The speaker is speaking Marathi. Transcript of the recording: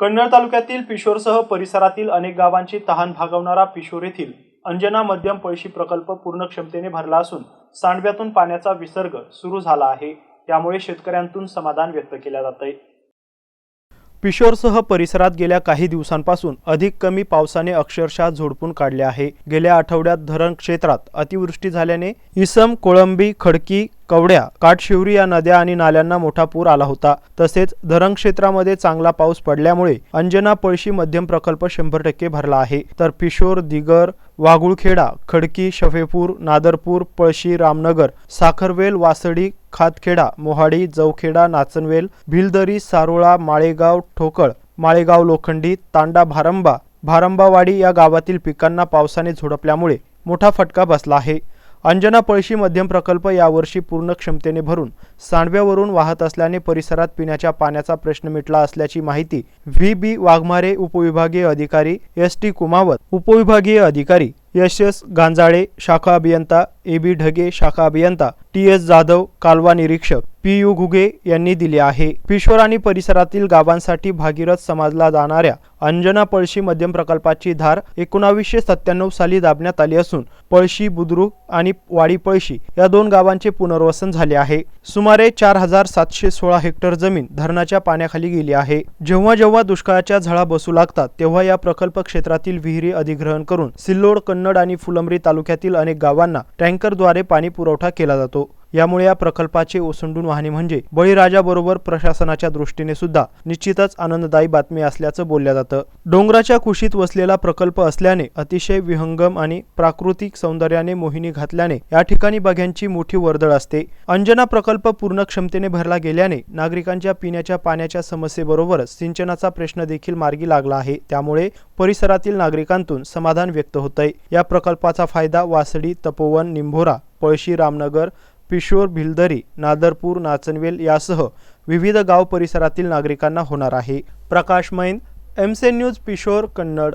कन्नड तालुक्यातील पिशोरसह परिसरातील अनेक गावांची तहान भागवणारा पिशोर येथील अंजना मध्यम पळशी प्रकल्प पूर्ण क्षमतेने भरला असून सांडव्यातून पाण्याचा विसर्ग सुरू झाला आहे. त्यामुळे शेतकऱ्यांतून समाधान व्यक्त केले जात आहे पिशोरसह परिसरात गेल्या काही दिवसांपासून अधिक कमी पावसाने अक्षरशः झोडपून काढले आहे. गेल्या आठवड्यात धरण क्षेत्रात अतिवृष्टी झाल्याने इसम कोळंबी खडकी कवड्या काटशिवरी या नद्या आणि नाल्यांना मोठा पूर आला होता. तसेच धरण क्षेत्रामध्ये चांगला पाऊस पडल्यामुळे अंजना पळशी मध्यम प्रकल्प शंभर टक्के भरला आहे. तर पिशोर दिगर वागुळखेडा खडकी शफेपूर नादरपूर पळशी रामनगर साखरवेल वासडी खातखेडा मोहाडी जवखेडा नाचनवेल भिलदरी सारोळा माळेगाव ठोकळ माळेगाव लोखंडी तांडा भारंबा भारंबावाडी या गावातील पिकांना पावसाने झोडपल्यामुळे मोठा फटका बसला आहे. अंजना पळशी मध्यम प्रकल्प यावर्षी पूर्ण क्षमतेने भरून सांडव्यावरून वाहत असल्याने परिसरात पिण्याच्या पाण्याचा प्रश्न मिटला असल्याची माहिती व्ही बी वाघमारे उपविभागीय अधिकारी एस टी कुमावत उपविभागीय अधिकारी यश एस गांजाळे शाखा अभियंता ए बी ढगे शाखा अभियंता टी एस जाधव कालवा निरीक्षक पी यू घुगे यांनी दिले आहे. पिशोर आणि परिसरातील गावांसाठी भागीरथ समाजला जाणाऱ्या अंजना पळशी मध्यम प्रकल्पाची धार एकोणावीसशे सत्त्याण्णव साली दाबण्यात आली असून पळशी बुद्रुक आणि वाडी पळशी या दोन गावांचे पुनर्वसन झाले आहे. सुमारे चार हजार सातशे सोळा हेक्टर जमीन धरणाच्या पाण्याखाली गेली आहे. जेव्हा जेव्हा दुष्काळाच्या झळा बसू लागतात तेव्हा या प्रकल्प क्षेत्रातील विहिरी अधिग्रहण करून सिल्लोड कन्नड आणि फुलंब्री तालुक्यातील अनेक गावांना टँकरद्वारे पाणी पुरवठा केला जातो. यामुळे या प्रकल्पाचे ओसंडून वाहणे म्हणजे बळीराजाबरोबर प्रशासनाच्या दृष्टीने सुद्धा निश्चितच आनंददायी बातमी असल्याचं बोललं जातं. डोंगराच्या कुशीत वसलेला प्रकल्प असल्याने अतिशय विहंगम आणि प्राकृतिक सौंदर्याने मोहिनी घातल्याने या ठिकाणी बघ्यांची मोठी वर्दळ असते. अंजना प्रकल्प पूर्ण क्षमतेने भरला गेल्याने नागरिकांच्या पिण्याच्या पाण्याच्या समस्येबरोबरच सिंचनाचा प्रश्न देखील मार्गी लागला आहे. त्यामुळे परिसरातील नागरिकांतून समाधान व्यक्त होतंय. या प्रकल्पाचा फायदा वासडी तपोवन निंभोरा पळशी रामनगर पिशोर भिलदरी नादरपूर नाचनवेल यासह विविध गाव परिसरातील नागरिकांना होणार आहे. प्रकाश मैन एमसे न्यूज पिशोर कन्नड.